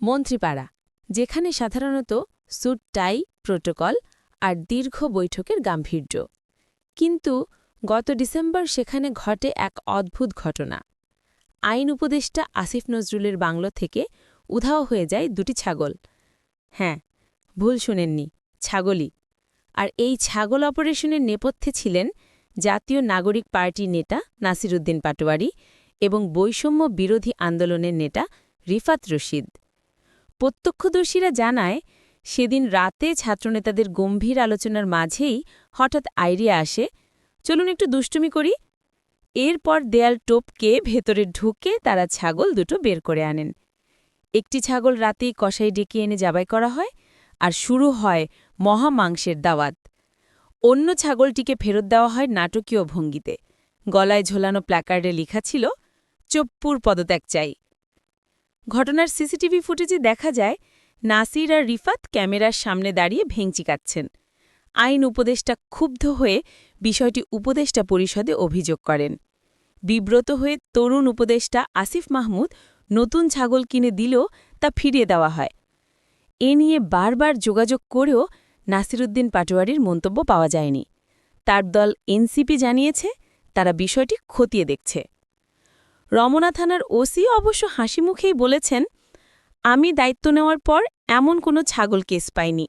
মন্ত্রীপাড়া, যেখানে সাধারণত স্যুট টাই, প্রোটোকল আর দীর্ঘ বৈঠকের গাম্ভীর্য। কিন্তু গত ডিসেম্বর সেখানে ঘটে এক অদ্ভুত ঘটনা। আইন উপদেষ্টা আসিফ নজরুলের বাংলো থেকে উধাও হয়ে যায় দুটি ছাগল। হ্যাঁ ভুল শুনেননি, ছাগলই। আর এই ছাগল অপারেশনের নেপথ্যে ছিলেন জাতীয় নাগরিক পার্টির নেতা নাসিরুদ্দিন পাটোয়ারি এবং বৈষম্য বিরোধী আন্দোলনের নেতা রিফাত রশিদ। প্রত্যক্ষদর্শীরা জানায়, সেদিন রাতে ছাত্রনেতাদের গম্ভীর আলোচনার মাঝেই হঠাৎ আইডিয়া আসে। চলুন একটু দুষ্টুমি করি। এরপর দেয়াল টোপকে ভেতরে ঢুকে তারা ছাগল দুটো বের করে আনেন। একটি ছাগল রাতেই কষাই ডেকে এনে জাবাই করা হয় আর শুরু হয় মহামাংসের দাওয়াত। অন্য ছাগলটিকে ফেরত দেওয়া হয় নাটকীয় ভঙ্গিতে। গলায় ঝোলানো প্ল্যাকার্ডে লেখা ছিল, চপ্পুর পদত্যাগ চাই। ঘটনার সিসিটিভি ফুটেজে দেখা যায়, নাসির আর রিফাত ক্যামেরার সামনে দাঁড়িয়ে ভেঙচি কাচ্ছেন আইন উপদেষ্টা ক্ষুব্ধ হয়ে বিষয়টি উপদেষ্টা পরিষদে অভিযোগ করেন। বিব্রত হয়ে তরুণ উপদেষ্টা আসিফ মাহমুদ নতুন ছাগল কিনে দিলেও তা ফিরিয়ে দেওয়া হয়। এ নিয়ে বারবার যোগাযোগ করেও নাসিরুদ্দিন পাটোয়ারির মন্তব্য পাওয়া যায়নি। তার দল এনসিপি জানিয়েছে, তারা বিষয়টি খতিয়ে দেখছে। রমনা থানার ওসি অবশ্য হাসি মুখেই বলেছেন, আমি দায়িত্ব নেওয়ার পর এমন কোনো ছাগল কেস পাইনি।